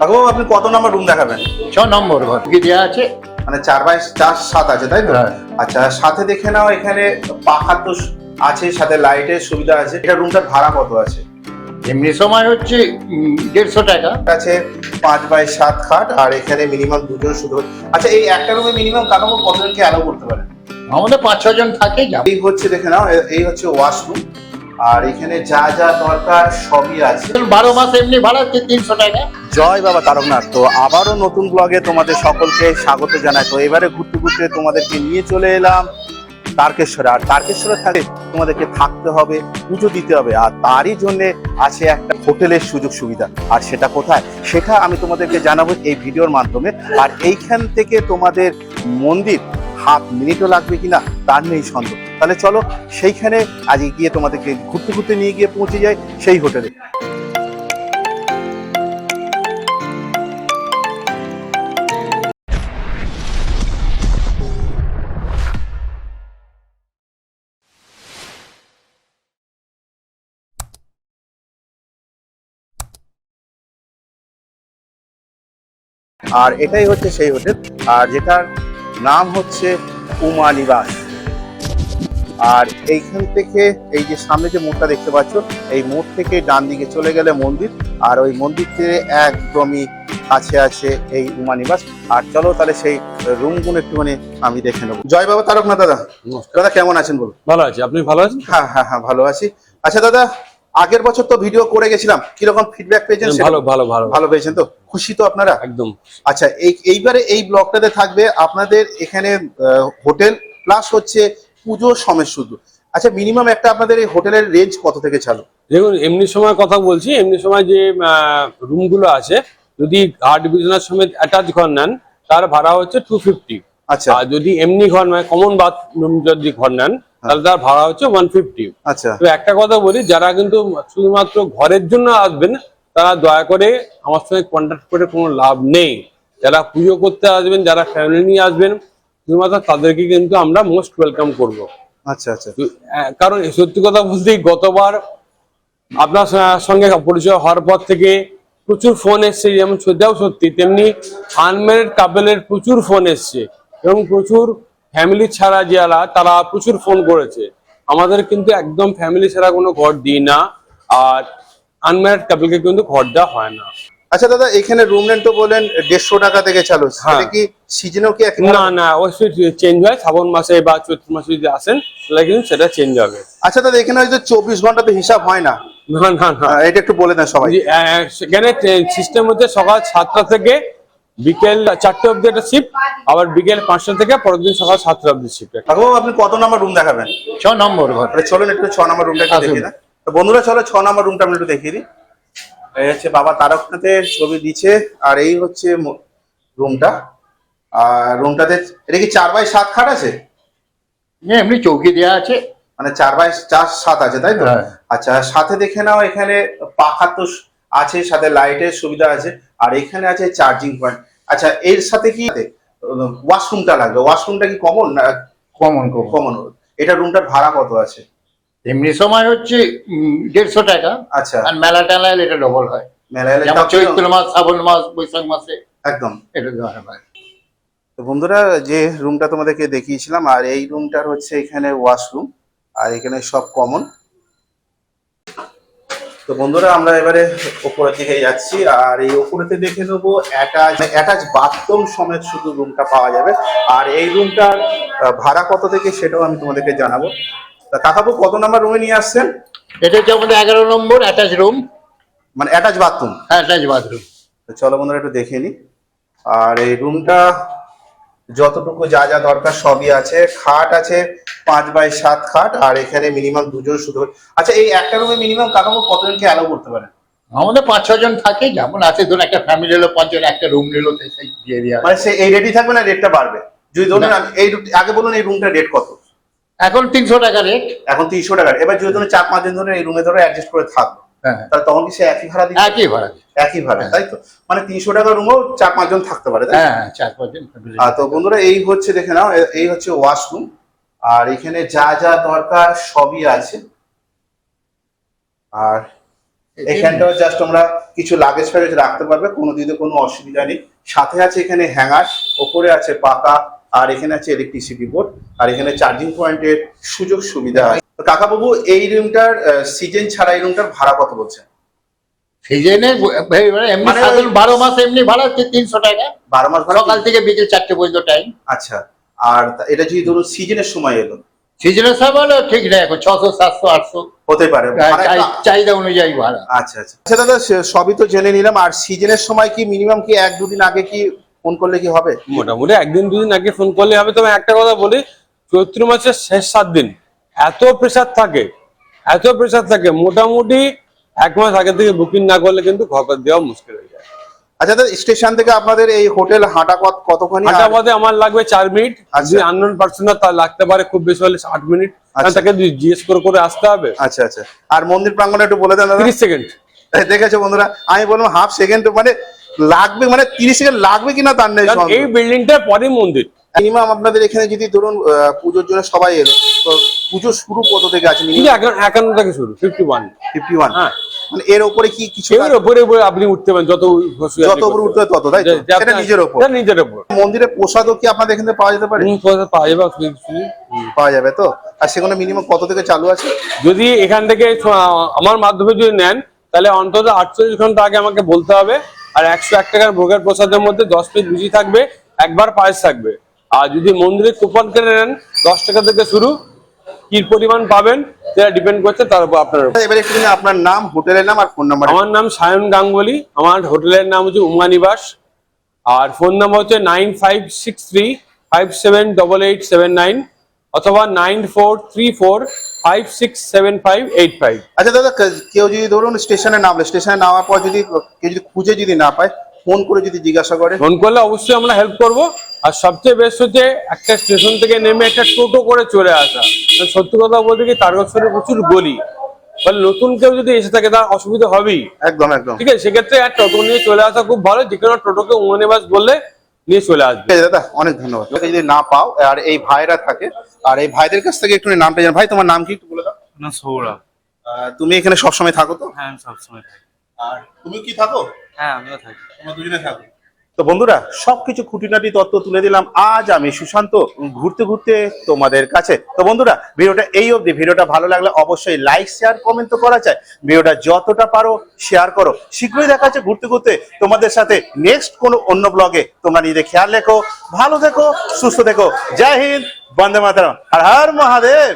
কাকু আপনি কত নম্বর রুম দেখাবেন? ছ নম্বর ঘর। কি দেওয়া আছে? মানে চার বাই চার সাত আছে তাই তো? হ্যাঁ। আচ্ছা সাথে দেখে নাও এখানে পাখার তো আছে সাথে লাইটের সুবিধা আছে। এটা রুমটার ভাড়া কত আছে? এমনি সময় হচ্ছে দেড়শো টাকা। আছে পাঁচ বাই সাত খাট আর এখানে মিনিমাম দুজন শুধু। আচ্ছা এই একটা রুমে মিনিমাম কাঠামো কতজনকে অ্যালাউ করতে পারে আমাদের পাঁচ ছজন থাকে এই হচ্ছে দেখে নাও এই হচ্ছে ওয়াশরুম আর এখানে যা যা দরকার সবই আছে। বারো মাস এমনি ভাড়া তিনশো টাকা? জয় বাবা তারকনাথ। তো আবারও নতুন ব্লগে তোমাদের সকলকে স্বাগত জানাই। তো এবারে ঘুরতে ঘুরতে তোমাদেরকে নিয়ে চলে এলাম তারকেশ্বরে। আর তারকেশ্বরে থাকে তোমাদেরকে থাকতে হবে পুজো দিতে হবে। আর তারই জন্য আছে একটা হোটেলের সুযোগ সুবিধা। আর সেটা কোথায়? সেটা আমি তোমাদেরকে জানাব এই ভিডিওর মাধ্যমে। আর এইখান থেকে তোমাদের মন্দির হাফ মিনিটও লাগবে কিনা, তার নেই সন্দেহ। তাহলে চলো, সেইখানে আজকে গিয়ে তোমাদেরকে ঘুরতে ঘুরতে নিয়ে গিয়ে পৌঁছে যায় সেই হোটেলে। আর এটাই হচ্ছে সেই হোটেল। আর যেটার নাম হচ্ছে উমা নিবাস। আর এইখান থেকে এই যে সামনে যে মোড়টা দেখতে পাচ্ছ এই মোড় থেকে ডান দিকে চলে গেলে মন্দির আর ওই মন্দির থেকে একদমই কাছে আছে এই উমা নিবাস। আর চলো তাহলে সেই রুম রুমগুলো একটুখানি আমি দেখে নেব। জয় বাবা তারকনাথ দাদা। দাদা কেমন আছেন বলুন? ভালো আছি। আপনি ভালো আছেন? হ্যাঁ হ্যাঁ হ্যাঁ ভালো আছি। আচ্ছা দাদা আগের বছর তো ভিডিও করে গেছিলাম। কীরকম ফিডব্যাক পেয়েছেন ভালো ভালো ভালো। ভালো পেয়েছেন তো? খুশি তো আপনারা? একদম। আচ্ছা এই এইবারে এই ব্লকটাতে থাকবে আপনাদের এখানে হোটেল প্লাস হচ্ছে পুজো সমেত শুধু। আচ্ছা মিনিমাম একটা আপনাদের এই হোটেলের রেঞ্জ কত থেকে চালু? দেখুন এমনি সময় কথা বলছি এমনি সময় যে রুমগুলো আছে যদি ঘাট বিছানার সমেত অ্যাটাচ ঘর নেন তার ভাড়া হচ্ছে টু ফিফটি আচ্ছা। আর যদি এমনি ঘর নয় কমন বাথরুম যদি ঘর নেন তাহলে তার ভাড়া হচ্ছে ওয়ান ফিফটি আচ্ছা। তো একটা কথা বলি যারা কিন্তু শুধুমাত্র ঘরের জন্য আসবেন তারা দয়া করে আমার সঙ্গে কন্ট্যাক্ট করে কোনো লাভ নেই। যারা পুজো করতে আসবেন যারা ফ্যামিলি নিয়ে আসবেন শুধুমাত্র তাদেরকে কিন্তু আমরা মোস্ট ওয়েলকাম করব। আচ্ছা আচ্ছা। কারণ সত্যি কথা বলতে গতবার আপনার সঙ্গে পরিচয় হওয়ার পর থেকে প্রচুর ফোন এসছে যেমন সেটাও সত্যি তেমনি আনম্যারিড কাপেলের প্রচুর ফোন এসছে এবং প্রচুর ফ্যামিলি ছাড়া যারা তারা প্রচুর ফোন করেছে। আমাদের কিন্তু একদম ফ্যামিলি ছাড়া কোনো ঘর দিই না। আর আনম্যারিড কাপেলকে কিন্তু ঘর দেওয়া হয় না। আচ্ছা দাদা এখানে রুম রেন্ট তো বলেন দেড়শো টাকা থেকে চালু। হ্যাঁ। সেটা কি সিজনেও কি না না অবশ্যই চেঞ্জ হয়। শ্রাবণ মাসে বা চৈত্র মাসে যদি আসেন তাহলে কিন্তু সেটা চেঞ্জ হবে। আচ্ছা দাদা এখানে হয়তো চব্বিশ ঘণ্টা তো হিসাব হয় না? না না না। এটা একটু বলে দেন সবাই। সেখানে সিস্টেম হচ্ছে সকাল সাতটা থেকে বিকেল চারটে অবধি একটা শিফট আবার বিকেল পাঁচটা থেকে পরের দিন সকাল সাতটা অবধি শিফট কাকু আপনি কত নম্বর রুম দেখাবেন? ছ নম্বর ঘর। তাহলে চলুন একটু ছ নম্বর রুমটা একটু আসুন। দেখিয়ে দেন তো বন্ধুরা চলো ছ নম্বর রুমটা আমি একটু দেখিয়ে দিই। এই হচ্ছে বাবা তারকনাথের ছবি দিচ্ছে আর এই হচ্ছে রুমটা আর রুমটাতে এটা কি চার বাই সাত খাট আছে? এমনি চৌকি দেওয়া আছে। মানে চার বাই চার সাত আছে তাই তো? হ্যাঁ। আচ্ছা সাথে দেখে নাও এখানে পাখা তো আছে সাথে লাইটের সুবিধা আছে আর এখানে আছে চার্জিং পয়েন্ট আচ্ছা এর সাথে কি ওয়াশরুমটা লাগবে। ওয়াশরুমটা কি কমন না কমন কমন এটা রুমটার ভাড়া কত আছে? এমনি সময় হচ্ছে দেড়শো টাকা। আচ্ছা। আর মেলা টেলা এলে এটা ডবল হয়। যেমন চৈত্র মাস শ্রাবণ মাস বৈশাখ মাসে একদম। এটা হয় তো বন্ধুরা যে রুমটা তোমাদেরকে দেখিয়েছিলাম আর এই রুমটার হচ্ছে এখানে ওয়াশরুম আর এখানে সব কমন তো বন্ধুরা আমরা এবারে উপরের দিকে যাচ্ছি আর এই উপরেতে দেখে নেব অ্যাটাচ অ্যাটাচ বাথরুম সমেত শুধু রুমটা পাওয়া যাবে। আর এই রুমটার ভাড়া কত থেকে সেটাও আমি তোমাদেরকে জানাব। তা কাকাবু কত নাম্বার রুমে নিয়ে আসছেন? এটা হচ্ছে আমাদের এগারো নম্বর অ্যাটাচ রুম মানে অ্যাটাচ বাথরুম অ্যাটাচ বাথরুম তো চলো বন্ধুরা একটু দেখে নি। আর এই রুমটা যতটুকু যা যা দরকার সবই আছে। খাট আছে পাঁচ বাই সাত খাট আর এখানে মিনিমাম দুজন শুধু আচ্ছা এই একটা রুমে মিনিমাম কাকাবো কতজনকে অ্যালাউ করতে পারে আমাদের পাঁচ ছজন থাকে যেমন আছে ধরুন একটা ফ্যামিলি হলো পাঁচজন একটা রুম নিল সেই দিয়ে দেওয়া মানে সে এই রেডি থাকবে না রেটটা বাড়বে? যদি ধরুন এই আগে বলুন এই রুমটা রেট কত? এখন তিনশো টাকা রেট এখন তিনশো টাকা এবার যদি ধরুন চার পাঁচ দিন ধরে এই রুমে ধরে অ্যাডজাস্ট করে হ্যাঁ তাহলে তখন কি সে একই ভাড়া দিচ্ছে একই ভাড়া একই ভাড়া তাই তো? মানে তিনশো টাকা রুমও চার পাঁচজন থাকতে পারে হ্যাঁ হ্যাঁ, চার পাঁচজন। তো বন্ধুরা এই হচ্ছে দেখে নাও এই হচ্ছে ওয়াশরুম আর এখানে যা যা দরকার সবই আছে। আর এখানটাও জাস্ট আমরা কিছু লাগেজ ফ্যাগেজ রাখতে পারবে কোনো দিকে কোনো অসুবিধা নেই। সাথে আছে এখানে হ্যাঙ্গার ওপরে আছে পাকা আর এখানে আছে ইলেকট্রিসিটি বোর্ড আর এখানে চার্জিং পয়েন্টের সুযোগ সুবিধা আছে। কাকাবাবু এই রুমটার সিজন ছাড়া এই রুমটার ভাড়া কত বলছেন? সিজনে এমনি মানে সাধারণ বারো মাস এমনি ভাড়া হচ্ছে তিনশো টাকা। বারো মাস ভাড়া সকাল থেকে বিকেল চারটে পর্যন্ত টাইম আচ্ছা আর এটা যদি ধরুন সিজনের সময় এলো? সিজনের সব হলো ঠিক নেই এখন ছশো সাতশো আটশো। হতে পারে একটু- চাহিদা অনুযায়ী ভাড়া। আচ্ছা আচ্ছা। আচ্ছা দাদা সবই তো জেনে নিলাম। আর সিজনের সময় কি মিনিমাম কি এক দুদিন আগে কি ফোন করলে কি হবে? মোটামুটি একদিন দুদিন আগে ফোন করলে হবে। তবে একটা কথা বলি চৈত্র মাসের শেষ সাত দিন। এত প্রেসার থাকে এত প্রেসার থাকে মোটামুটি এক মাস আগে থেকে বুকিং না করলে কিন্তু ঘর দেওয়া মুশকিল হয়ে যায়। আচ্ছা দাদা স্টেশন থেকে আপনাদের এই হোটেল হাঁটা পথ আর- হাঁটা পথে আমার লাগবে চার মিনিট আচ্ছা। যদি আননোন পার্সন তার লাগতে পারে খুব বেশি হলে আট মিনিট আচ্ছা। তাকে জিজ্ঞেস করে করে আসতে হবে। আচ্ছা আচ্ছা। আর মন্দির প্রাঙ্গণে একটু বলে দেন দাদা। তিরিশ সেকেন্ড দেখেছ বন্ধুরা আমি বললাম হাফ সেকেন্ড মানে লাগবে মানে তিরিশ সেকেন্ড লাগবে কিনা তার নেই এই বিল্ডিংটা পরে মন্দির। মিনিমাম আপনাদের এখানে যদি ধরুন পুজোর জন্য সবাই এলো তো পুজো শুরু কত থেকে আছে মিনিমাম একান্ন থেকে শুরু ফিফটি ওয়ান ফিফটি ওয়ান হ্যাঁ। মানে এর উপরে কি কিছু এর উপরে উপরে আপনি উঠতে পারেন যত যত উপরে উঠতে তত তাই আপনার- নিজের ওপর। সেটা নিজের উপর মন্দিরে প্রসাদও কি আপনাদের এখানে পাওয়া যেতে পারে? পয়সা পাওয়া যাবে। পাওয়া যাবে তো? আর সেখানে মিনিমাম কত থেকে চালু আছে? যদি এখান থেকে আমার মাধ্যমে যদি নেন তাহলে অন্তত আটচল্লিশ ঘণ্টা আগে আমাকে বলতে হবে। আর একশো এক টাকার ভোগের প্রসাদের মধ্যে দশ পিস লুচি থাকবে একবার পায়েস থাকবে। আর যদি মন্দিরে কুপন কেটে নেন দশ টাকা থেকে শুরু কি পরিমাণ পাবেন সেটা ডিপেন্ড করছে তার উপর আপনার। এবারে একটু আপনার নাম হোটেলের নাম আর ফোন নাম্বার আমার নাম সায়ন গাঙ্গুলি আমার হোটেলের নাম হচ্ছে উমা নিবাস আর ফোন নাম্বার হচ্ছে nine five six three five seven double eight seven nine অথবা nine four three four five six seven five eight five আচ্ছা দাদা কেউ যদি ধরুন স্টেশনে নামলে স্টেশনে নামার পর যদি কেউ যদি খুঁজে যদি না পায় ফোন করে যদি জিজ্ঞাসা করে। ফোন করলে অবশ্যই আমরা হেল্প করব। আর সবচেয়ে বেস্ট হচ্ছে একটা স্টেশন থেকে নেমে একটা টোটো করে চলে আসা। সত্যি কথা বলতে কি তারকেশ্বরে প্রচুর গলি। ফলে নতুন কেউ যদি এসে থাকে তার অসুবিধা হবেই। একদম একদম। ঠিক আছে সেক্ষেত্রে এক টোটো নিয়ে চলে আসা খুব ভালো। যে কোনো টোটোকে উমনিবাস বললে নিয়ে চলে আসবে। ঠিক আছে দাদা অনেক ধন্যবাদ। যদি না পাও আর এই ভাইরা থাকে আর এই ভাইদের কাছ থেকে একটু নামটা জানো ভাই তোমার নাম কি একটু বলে দাও। না সৌরভ। আহ, তুমি এখানে সবসময় থাকো তো? হ্যাঁ সবসময় থাকি। আর তুমি কি থাকো? হ্যাঁ আমিও থাকি। তোমরা দুজনে থাকো। তো বন্ধুরা, সবকিছু খুঁটিনাটি তত্ত্ব তুলে দিলাম। আজ আমি সুশান্ত, ঘুরতে ঘুরতে তোমাদের কাছে। তো বন্ধুরা, ভিডিওটা এই অবধি। ভিডিওটা ভালো লাগলে অবশ্যই লাইক শেয়ার কমেন্ট তো করা চাই ভিডিওটা যতটা পারো শেয়ার করো। শীঘ্রই দেখা যাচ্ছে ঘুরতে ঘুরতে তোমাদের সাথে। নেক্সট কোনো অন্য ব্লগে তোমরা নিজেদের খেয়াল রেখো। ভালো থেকো, সুস্থ থেকো। জয় হিন্দ, বন্দে মাতারাম। হর হর মহাদেব।